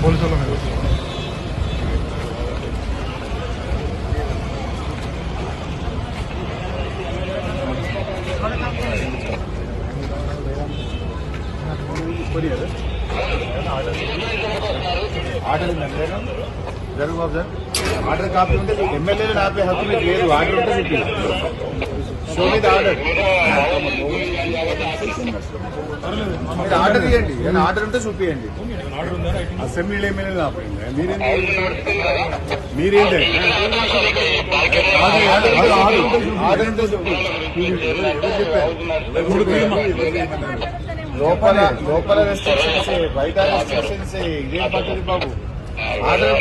Police వాళ్ళ మీద order ఉందండి జరుగు బాబు సార్ ఆర్డర్ కాపీ ఉంటే ఎమ్మెల్యేలు ఆపే హక్కు మీకు లేదు ఆర్డర్ ఉంటే మీకు షో మీద ఆర్డర్ మీరు ఆర్డర్ ఇవ్వండి ఏదైనా ఆర్డర్ ఉంటే చూపియండి అసెంబ్లీలో ఆపండి మీరేంటి? ఆర్డర్ ఉంటే? లోపల లోపల రెస్ట్రిక్షన్స్ బయట రెస్ట్రిక్షన్స్ ఇదేం పద్ధతి బాబు? ఆర్డర్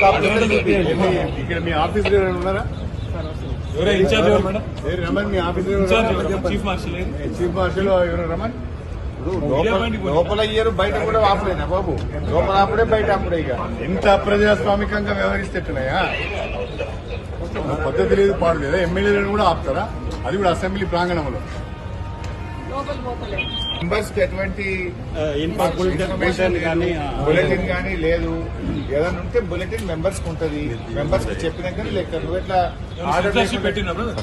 ఇక్కడ మీ ఆఫీస్ ఉన్నారా? ఎవరే ఇన్ఛార్జ్ ఎవరు మేడం? రమణ్ మీ office chief marshal? Chief marshal ఎవరు? రమణ్? లోపల ఇయ్యరు బయట కూడా ఆపలేనా బాబు? లోపల ఆపడే బయట ఆపడే ఇక. ఎంత అప్రజాస్వామికంగా వ్యవహరిస్తేట్టున్నాయా పద్ధతి లేదు పాడు లేదా? ఎమ్మెల్యేలను కూడా ఆపుతారా? అది కూడా అసెంబ్లీ ప్రాంగణంలో. మెంబర్స్కి ఎటువంటి ఇన్ఫర్మేషన్ కానీ బులెటిన్ కానీ లేదు. ఏదైనా ఉంటే బులెటిన్ మెంబర్స్కి ఉంటది. మెంబర్స్కి చెప్పినాక లెక్క నువ్వు ఎట్లా ఆర్డర్ సెన్సార్షిప్ పెట్టినా బ్రదర్?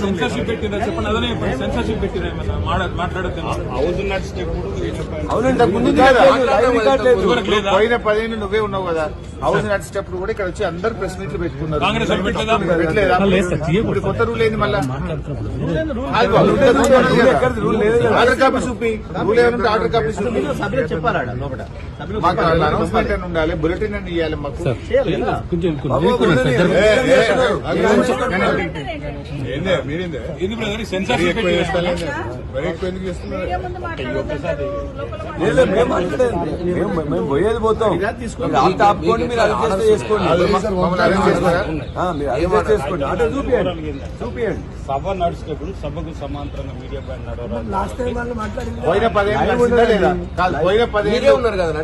సెన్సార్షిప్ పెట్టిందా? చెప్పండి అదనే సెన్సార్షిప్ పెట్టినా ఏమన్నా మాట్లా- మాట్లాడొద్దు అవును ఇంతకు ముందు పదిహేను నువ్వే ఉన్నావు కదా. హౌస్ నడిచేటప్పుడు కూడా ఇక్కడ వచ్చి అందరు ప్రెస్ మీట్లు పెట్టుకున్నారు? ఇప్పుడు కొత్త రూల్ ఏంది మళ్ళా. ఆర్డర్ కాపీ చూపి. రూల్ ఏమంటే ఆర్డర్ కాపీ చూపి. మాకు అనౌన్స్మెంట్ అని ఉండాలి? బులెటిన్ అని ఇవ్వాలి మాకు? మేము పోయేది పోతాం. ఆపుకోండి మీరు చేసుకోండి మీరు చేసుకోండి. చూపియండి. చూపియండి. సభ నడిచేటప్పుడు సభకు సమాంతరంగా మీడియా పైన పోయిన పదేళ్ళు కాదు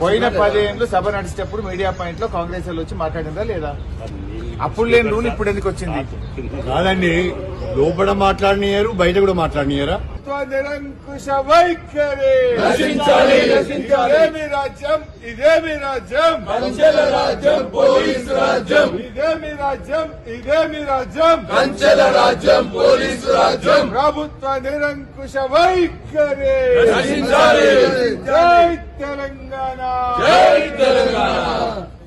పోయిన పదేళ్ళు సభ నడిచేటప్పుడు మీడియా పాయింట్లో కాంగ్రెస్ వాళ్ళు వచ్చి మాట్లాడిందా లేదా? అప్పుడు లేని రూల్ ఇప్పుడు ఎందుకు వచ్చింది? కాదండి లోపల మాట్లాడినారు బయట కూడా మాట్లాడినారా నిరంకుశ వైఖరి ఇదేమి రాజ్యం? ఇదేమి రాజ్యం? రాజ్యం పోలీసు రాజ్యం. ఇదేమి రాజ్యం ఇదేమి రాజ్యం కంచెల రాజ్యం పోలీసు రాజ్యం ప్రభుత్వ నిరంకుశ వైఖరి జై తెలంగాణ జై తెలంగాణ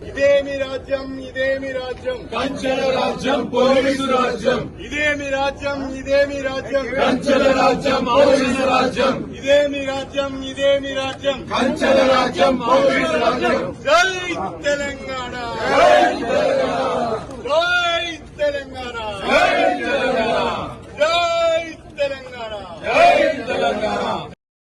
ఇదేమి రాజ్యం ఇదేమి రాజ్యం కంచెల రాజ్యం పోలీసు రాజ్యం ఇదేమి రాజ్యం ఇదేమి రాజ్యం కంచెల రాజ్యం పోలీసు రాజ్యం ఇదేమి రాజ్యం ఇదేమి రాజ్యం కంచెల రాజ్యం పోలీసు రాజ్యం జై తెలంగాణ